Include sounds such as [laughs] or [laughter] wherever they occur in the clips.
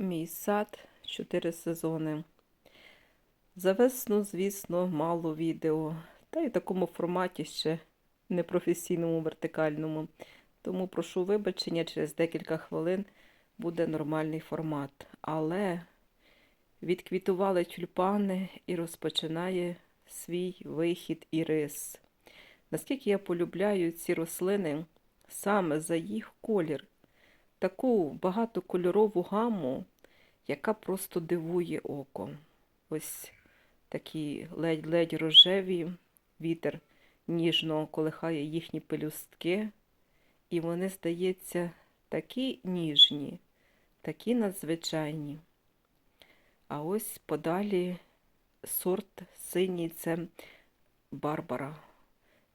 Мій сад, чотири сезони. За весну, звісно, мало відео. Та й в такому форматі ще непрофесійному, вертикальному. Тому прошу вибачення, через декілька хвилин буде нормальний формат. Але відквітували тюльпани і розпочинає свій вихід ірис. Наскільки я полюбляю ці рослини саме за їх колір, таку багатокольорову гаму, яка просто дивує око. Ось такі ледь-ледь рожеві, вітер ніжно колихає їхні пелюстки, і вони, здається, такі ніжні, такі надзвичайні. А ось подалі сорт синій це Барбара.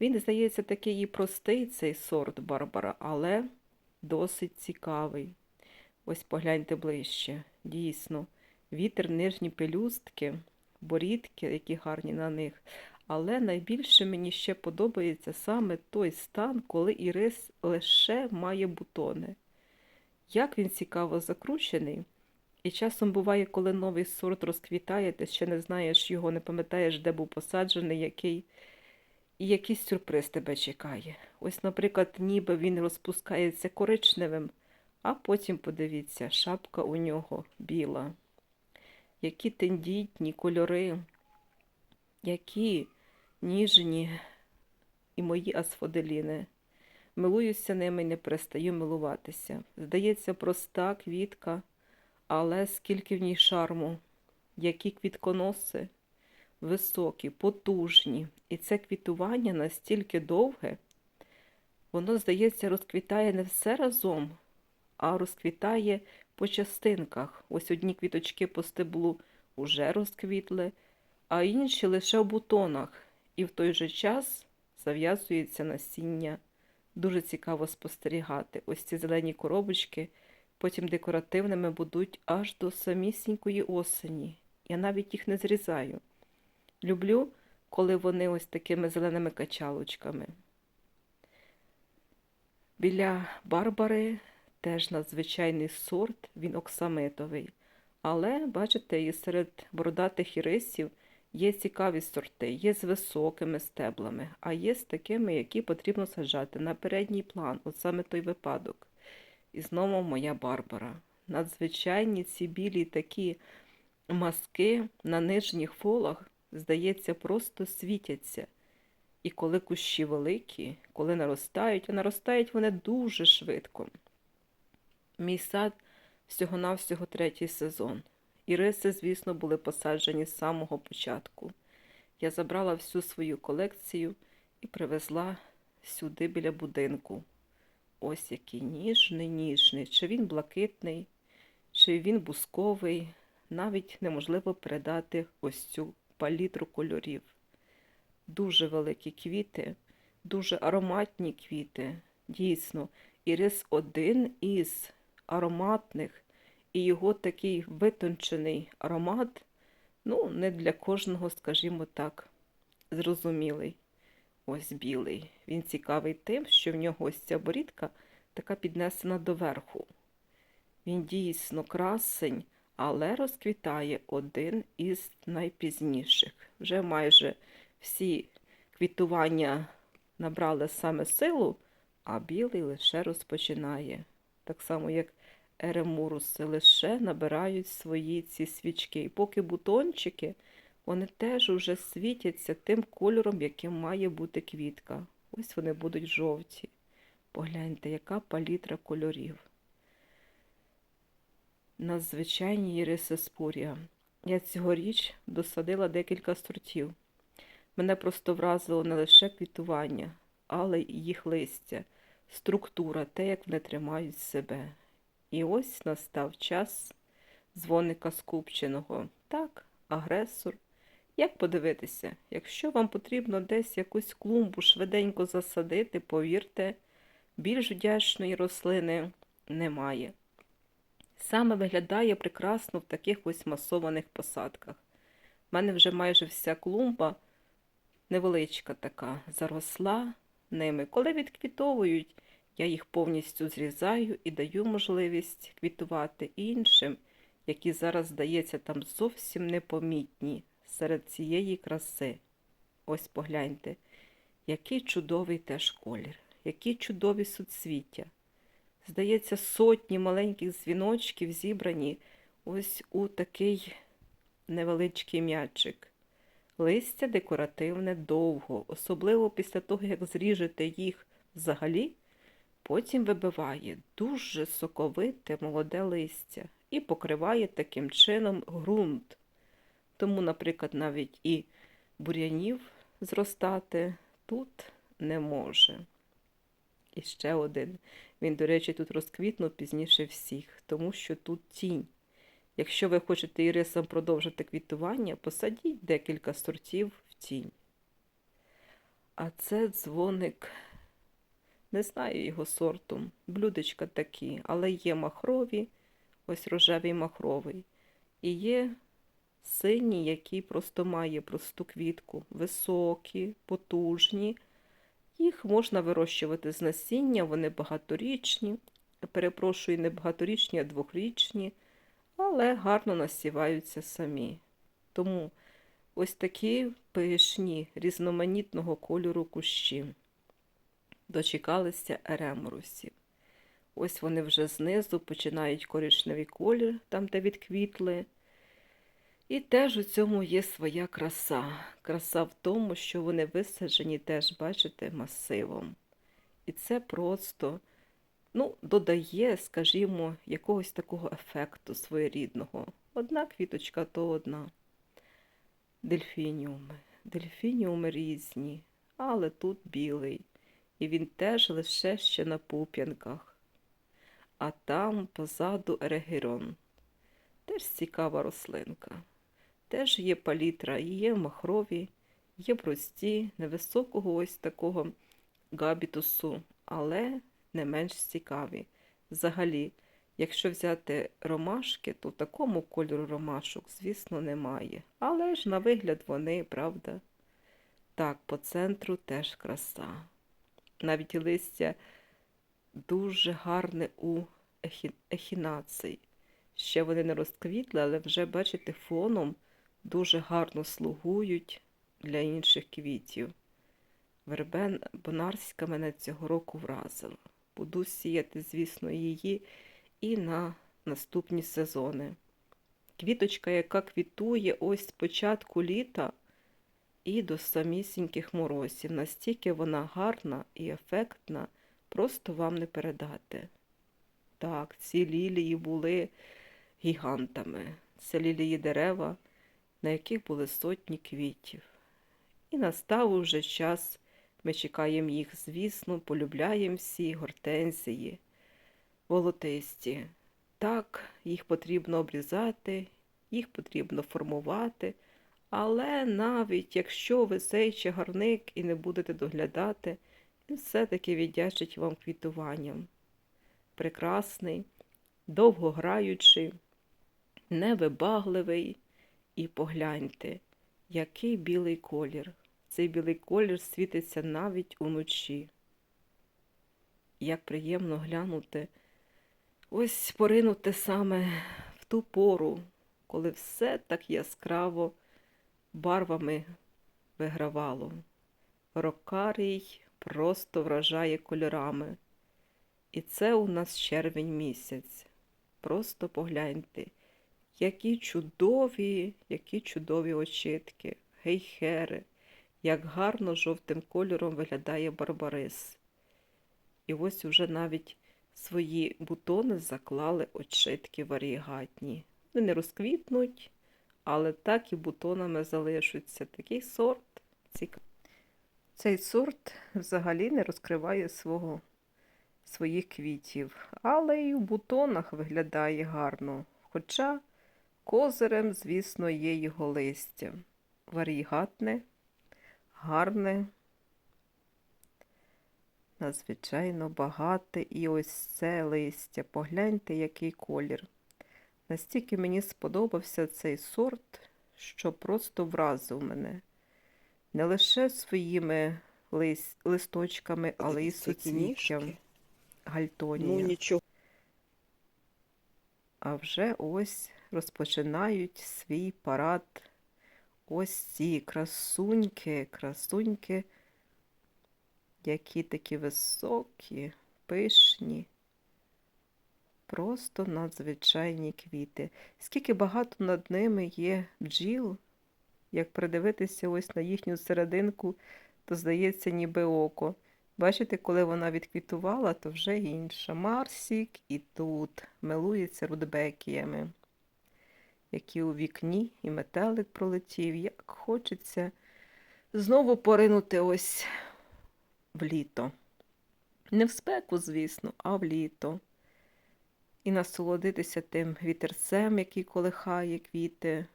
Він, здається, такий і простий цей сорт Барбара, але досить цікавий. Ось погляньте ближче. Дійсно, вітер нижні пелюстки, борідки, які гарні на них. Але найбільше мені ще подобається саме той стан, коли ірис лише має бутони. Як він цікаво закручений. І часом буває, коли новий сорт розквітає, ти ще не знаєш його, не пам'ятаєш, де був посаджений, який. І якийсь сюрприз тебе чекає. Ось, наприклад, ніби він розпускається коричневим, а потім, подивіться, шапка у нього біла. Які тендітні кольори, які ніжні і мої асфоделіни. Милуюся ними і не перестаю милуватися. Здається, проста квітка, але скільки в ній шарму, які квітконоси високі, потужні. І це квітування настільки довге, воно, здається, розквітає не все разом, а розквітає по частинках. Ось одні квіточки по стеблу вже розквітли, а інші лише в бутонах. І в той же час зав'язується насіння. Дуже цікаво спостерігати. Ось ці зелені коробочки потім декоративними будуть аж до самісінької осені. Я навіть їх не зрізаю. Люблю, коли вони ось такими зеленими качалочками. Біля Барбари теж надзвичайний сорт, він оксамитовий. Але, бачите, і серед бородатих ірисів є цікаві сорти, є з високими стеблами, а є з такими, які потрібно саджати на передній план, от саме той випадок. І знову моя Барбара. Надзвичайні ці білі такі маски на нижніх фолах здається, просто світяться. І коли кущі великі, коли наростають, а наростають вони дуже швидко. Мій сад всього-навсього третій сезон. Іриси, звісно, були посаджені з самого початку. Я забрала всю свою колекцію і привезла сюди біля будинку. Ось який ніжний, ніжний, чи він блакитний, чи він бусковий, навіть неможливо передати ось цю палітру кольорів. Дуже великі квіти, дуже ароматні квіти. Дійсно, ірис один із ароматних, і його такий витончений аромат, ну, не для кожного, скажімо так, зрозумілий. Ось білий. Він цікавий тим, що в нього ось ця борідка така піднесена доверху. Він дійсно красень, але розквітає один із найпізніших. Вже майже всі квітування набрали саме силу, а білий лише розпочинає. Так само, як еремуруси, лише набирають свої ці свічки. І поки бутончики, вони теж вже світяться тим кольором, яким має бути квітка. Ось вони будуть жовті. Погляньте, яка палітра кольорів надзвичайні іриси спурія. Я цьогоріч досадила декілька сортів. Мене просто вразило не лише квітування, але й їх листя, структура, те, як вони тримають себе. І ось настав час дзвоника скупченого. Так, агресор. Як подивитися, якщо вам потрібно десь якусь клумбу швиденько засадити, повірте, більш вдячної рослини немає. Саме виглядає прекрасно в таких ось масованих посадках. У мене вже майже вся клумба невеличка така, заросла ними. Коли відквітовують, я їх повністю зрізаю і даю можливість квітувати іншим, які зараз, здається, там зовсім непомітні серед цієї краси. Ось погляньте, який чудовий теж колір, які чудові суцвіття. Здається, сотні маленьких дзвіночків зібрані ось у такий невеличкий м'ячик. Листя декоративне довго, особливо після того, як зріжете їх взагалі, потім вибиває дуже соковите молоде листя і покриває таким чином ґрунт. Тому, наприклад, навіть і бур'янів зростати тут не може. І ще один. Він, до речі, тут розквітнув пізніше всіх, тому що тут тінь. Якщо ви хочете ірисам продовжити квітування, посадіть декілька сортів в тінь. А це дзвоник, не знаю його сорту, блюдечка такі, але є махрові, ось рожевий махровий. І є синій, який просто має просту квітку, високі, потужні. Їх можна вирощувати з насіння, вони багаторічні. Перепрошую, не багаторічні, а двохрічні, але гарно насіваються самі. Тому ось такі пишні різноманітного кольору кущі. Дочекалися ереморусів. Ось вони вже знизу починають коричневий колір, там, де відквітли. І теж у цьому є своя краса. Краса в тому, що вони висаджені теж, бачите, масивом. І це просто ну, додає, скажімо, якогось такого ефекту своєрідного. Одна квіточка то одна. Дельфініуми. Дельфініуми різні, але тут білий. І він теж лише ще на пуп'янках. А там позаду ерегірон. Теж цікава рослинка. Теж є палітра, є махрові, є прості, невисокого ось такого габітусу, але не менш цікаві. Взагалі, якщо взяти ромашки, то такому кольору ромашок, звісно, немає. Але ж на вигляд вони, правда. Так, по центру теж краса. Навіть листя дуже гарне у ехі... ехінації. Ще вони не розквітли, але вже, бачите, фоном дуже гарно слугують для інших квітів. Вербен Бонарська мене цього року вразила. Буду сіяти, звісно, її і на наступні сезони. Квіточка, яка квітує ось з початку літа і до самісіньких морозів. Настільки вона гарна і ефектна, просто вам не передати. Так, ці лілії були гігантами. Це лілії дерева на яких були сотні квітів. І настав уже час, ми чекаємо їх, звісно, полюбляємо всі гортензії, волотисті. Так, їх потрібно обрізати, їх потрібно формувати, але навіть якщо ви цей чагарник і не будете доглядати, він все-таки віддячить вам квітуванням. Прекрасний, довгограючий, невибагливий, і погляньте, який білий колір. Цей білий колір світиться навіть уночі. Як приємно глянути, ось поринути саме в ту пору, коли все так яскраво барвами вигравало. Рокарій просто вражає кольорами. І це у нас червень місяць. Просто погляньте. Які чудові, які чудові очітки, гейхери, як гарно жовтим кольором виглядає барбарис. І ось уже навіть свої бутони заклали очитки варігатні. Вони не розквітнуть, але так і бутонами залишаться. Такий сорт цікавий. Цей сорт взагалі не розкриває свого, своїх квітів, але і в бутонах виглядає гарно. Хоча Козирем, звісно, є його листя. Варігатне, гарне, надзвичайно багате і ось це листя. Погляньте, який колір. Настільки мені сподобався цей сорт, що просто вразив мене. Не лише своїми лист, листочками, але й розпочинають свій парад. Ось ці красуньки, красуньки, які такі високі, пишні, просто надзвичайні квіти. Скільки багато над ними є бджіл, як придивитися ось на їхню серединку, то здається, ніби око. Бачите, коли вона відквітувала, то вже інша. Марсік і тут милується рудбекіями, які у вікні, і метелик пролетів. Як хочеться знову поринути ось в літо. Не в спеку, звісно, а в літо. І насолодитися тим вітерцем, який колихає квіти,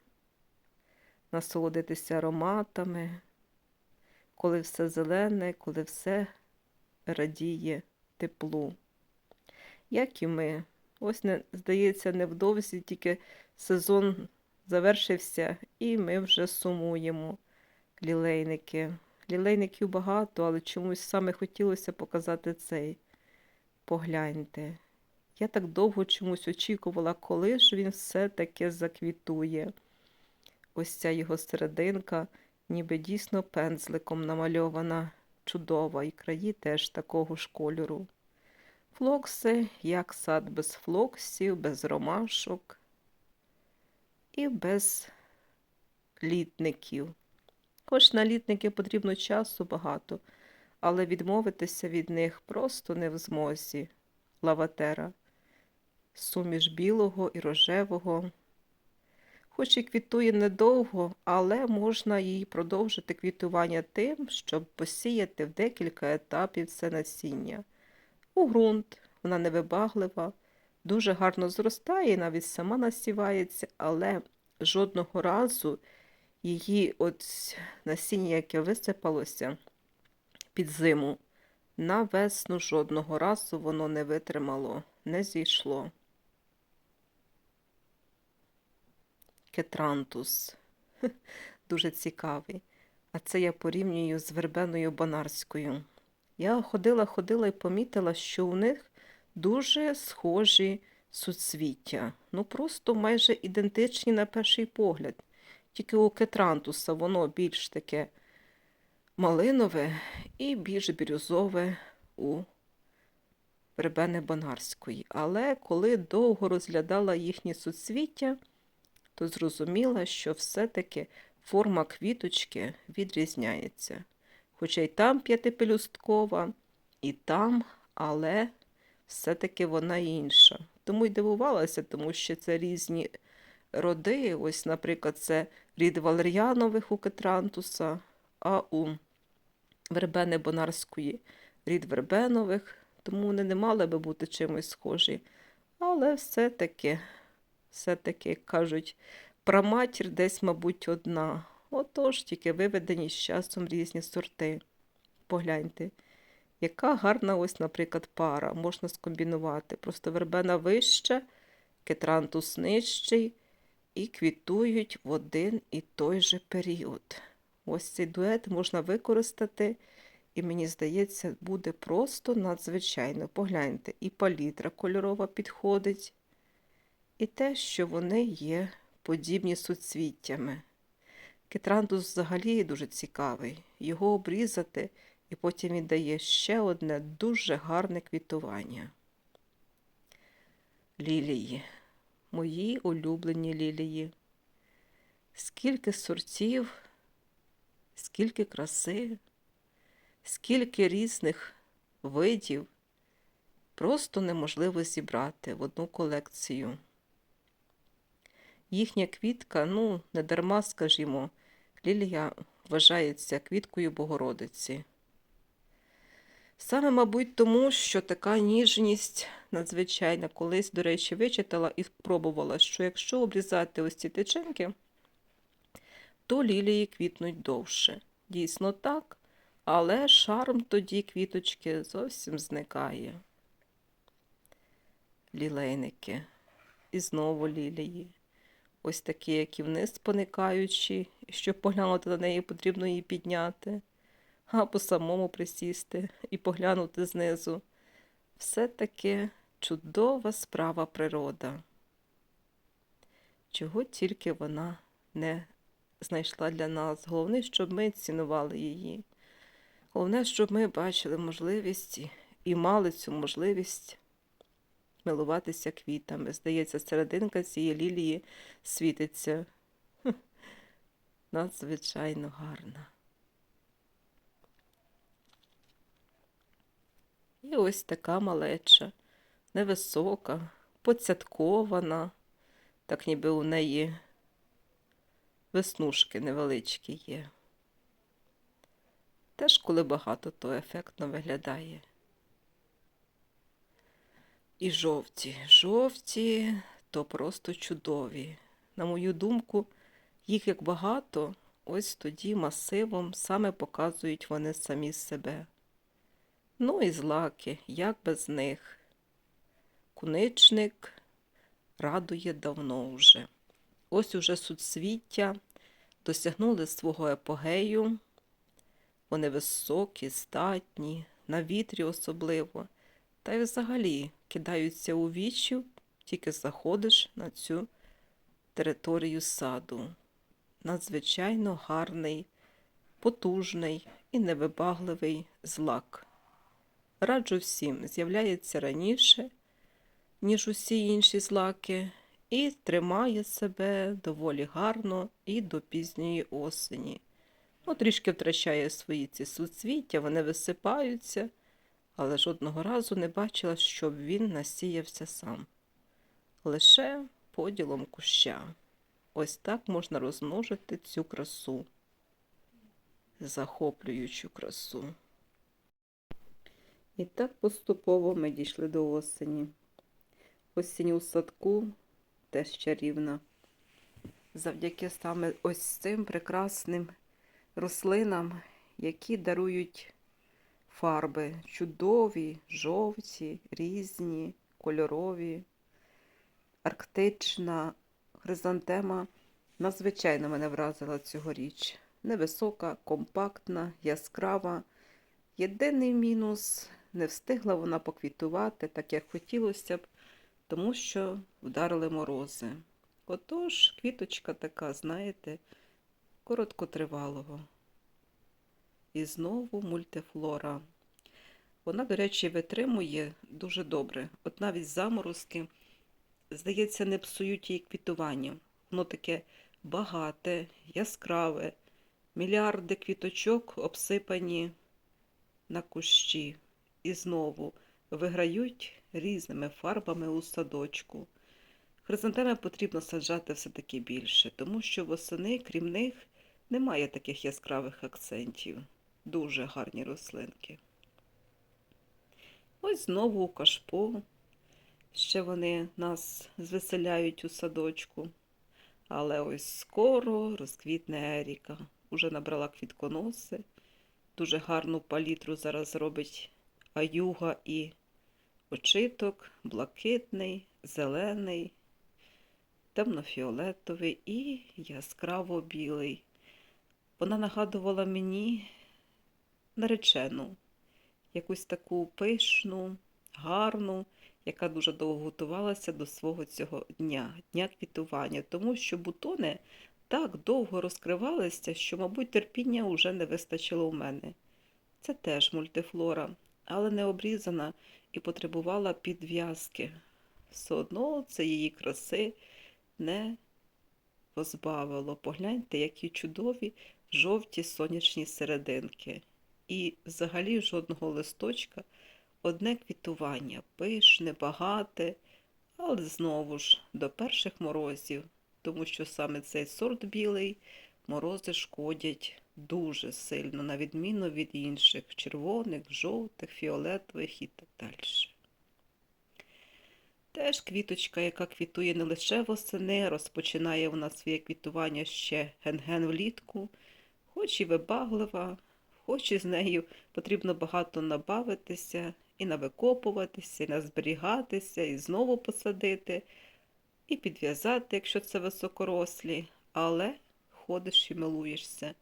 насолодитися ароматами, коли все зелене, коли все радіє теплу. Як і ми. Ось, здається, невдовзі тільки сезон завершився, і ми вже сумуємо лілейники. Лілейників багато, але чомусь саме хотілося показати цей. Погляньте. Я так довго чомусь очікувала, коли ж він все-таки заквітує. Ось ця його серединка, ніби дійсно пензликом намальована, чудова, і краї теж такого ж кольору. Флокси, як сад без флоксів, без ромашок і без літників. Хоч на літники потрібно часу багато, але відмовитися від них просто не в змозі. Лаватера, суміш білого і рожевого. Хоч і квітує недовго, але можна їй продовжити квітування тим, щоб посіяти в декілька етапів це насіння. У ґрунт вона невибаглива, дуже гарно зростає навіть сама насівається, але жодного разу її от насіння, яке висипалося під зиму, на весну жодного разу воно не витримало, не зійшло. Кетрантус. [laughs] Дуже цікавий. А це я порівнюю з вербеною бонарською. Я ходила, ходила і помітила, що у них дуже схожі суцвіття. Ну, просто майже ідентичні на перший погляд. Тільки у кетрантуса воно більш таке малинове і більш бірюзове у вербени бонарської. Але коли довго розглядала їхні суцвіття, то зрозуміла, що все-таки форма квіточки відрізняється. Хоча й там п'ятипелюсткова, і там, але все-таки вона інша. Тому й дивувалася, тому що це різні роди. Ось, наприклад, це рід валер'янових у кетрантуса, а у вербени бонарської рід вербенових, тому вони не мали би бути чимось схожі. Але все-таки, все-таки, кажуть, праматір десь, мабуть, одна. Отож, тільки виведені з часом різні сорти. Погляньте, яка гарна, ось, наприклад, пара можна скомбінувати. Просто вербена вища, кетрантус нижчий, і квітують в один і той же період. Ось цей дует можна використати, і мені здається, буде просто надзвичайно. Погляньте, і палітра кольорова підходить, і те, що вони є подібні суцвіттями. Кетрантус взагалі дуже цікавий. Його обрізати, і потім він дає ще одне дуже гарне квітування. Лілії, мої улюблені лілії. Скільки сортів, скільки краси, скільки різних видів, просто неможливо зібрати в одну колекцію. Їхня квітка, ну, не дарма, скажімо, лілія вважається квіткою Богородиці. Саме, мабуть, тому, що така ніжність надзвичайна, колись, до речі, вичитала і спробувала, що якщо обрізати ось ці тичинки, то лілії квітнуть довше. Дійсно так, але шарм тоді квіточки зовсім зникає. Лілейники. І знову лілії. Ось такі, які вниз поникаючі, щоб поглянути на неї, потрібно її підняти, або самому присісти і поглянути знизу. Все таки чудова справа природа. чого тільки вона не знайшла для нас. Головне, щоб ми цінували її. Головне, щоб ми бачили можливість і- мали цю можливість милуватися квітами. Здається, серединка цієї лілії світиться. Надзвичайно гарна. І ось така малеча, невисока, поцяткована, так ніби у неї веснушки невеличкі є. Теж, коли багато, то ефектно виглядає. І жовті. Жовті то просто чудові. На мою думку, їх як багато, ось тоді масивом саме показують вони самі себе. Ну і злаки, як без них. Куничник радує давно вже. Ось уже суцвіття досягнули свого епогею. Вони високі, здатні, на вітрі особливо, та й взагалі кидаються у вічі, тільки заходиш на цю територію саду. Надзвичайно гарний, потужний і невибагливий злак. Раджу всім, з'являється раніше, ніж усі інші злаки, і тримає себе доволі гарно і до пізньої осені. Ну, трішки втрачає свої ці суцвіття, вони висипаються, але жодного разу не бачила, щоб він насіявся сам. Лише поділом куща. Ось так можна розмножити цю красу, захоплюючу красу. І так поступово ми дійшли до осені. Осінь у садку теж чарівна. Завдяки саме ось цим прекрасним рослинам, які дарують фарби чудові, жовті, різні, кольорові. Арктична хризантема надзвичайно мене вразила цьогоріч. Невисока, компактна, яскрава. Єдиний мінус не встигла вона поквітувати, так як хотілося б, тому що вдарили морози. Отож, квіточка така, знаєте, короткотривалого. І знову мультифлора. Вона, до речі, витримує дуже добре. От навіть заморозки, здається, не псують її квітування. Воно таке багате, яскраве, мільярди квіточок обсипані на кущі. І знову виграють різними фарбами у садочку. Хризантеми потрібно саджати все-таки більше, тому що восени, крім них, немає таких яскравих акцентів. Дуже гарні рослинки. Ось знову у кашпо. Ще вони нас звеселяють у садочку. Але ось скоро розквітне Еріка. Уже набрала квітконоси. Дуже гарну палітру зараз робить аюга і очиток, блакитний, зелений, темнофіолетовий і яскраво білий. Вона нагадувала мені наречену, якусь таку пишну, гарну, яка дуже довго готувалася до свого цього дня, дня квітування, тому що бутони так довго розкривалися, що, мабуть, терпіння вже не вистачило в мене. Це теж мультифлора, але не обрізана і потребувала підв'язки. Все одно це її краси не позбавило. Погляньте, які чудові жовті сонячні серединки. І взагалі жодного листочка, одне квітування, пишне, багате, але знову ж до перших морозів, тому що саме цей сорт білий морози шкодять дуже сильно, на відміну від інших червоних, жовтих, фіолетових і так далі. Теж квіточка, яка квітує не лише восени, розпочинає вона своє квітування ще ген-ген влітку, хоч і вибаглива, хоч і з нею потрібно багато набавитися, і навикопуватися, і назберігатися, і знову посадити, і підв'язати, якщо це високорослі, але ходиш і милуєшся,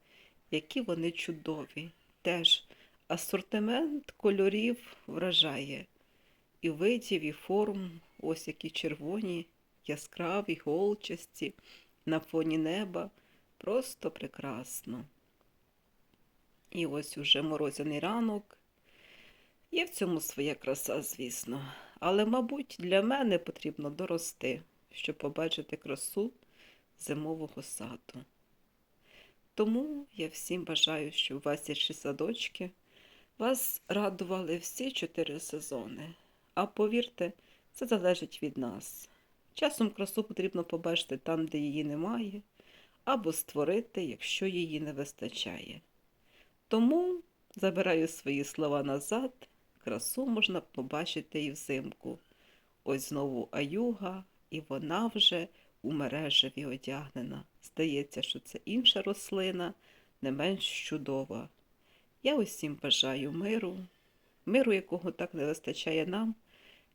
які вони чудові. Теж асортимент кольорів вражає. І видів, і форм, ось які червоні, яскраві, голчасті, на фоні неба. Просто прекрасно. І ось уже морозяний ранок. Є в цьому своя краса, звісно. Але, мабуть, для мене потрібно дорости, щоб побачити красу зимового саду. Тому я всім бажаю, щоб ваші садочки вас радували всі чотири сезони. А повірте, це залежить від нас. Часом красу потрібно побачити там, де її немає, або створити, якщо її не вистачає. Тому забираю свої слова назад, красу можна побачити і взимку. Ось знову аюга, і вона вже у мережеві одягнена. Здається, що це інша рослина, не менш чудова. Я усім бажаю миру, миру, якого так не вистачає нам,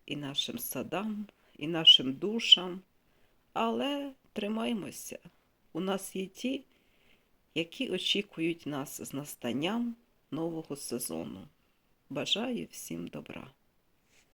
і нашим садам, і нашим душам. Але тримаймося. У нас є ті, які очікують нас з настанням нового сезону. Бажаю всім добра.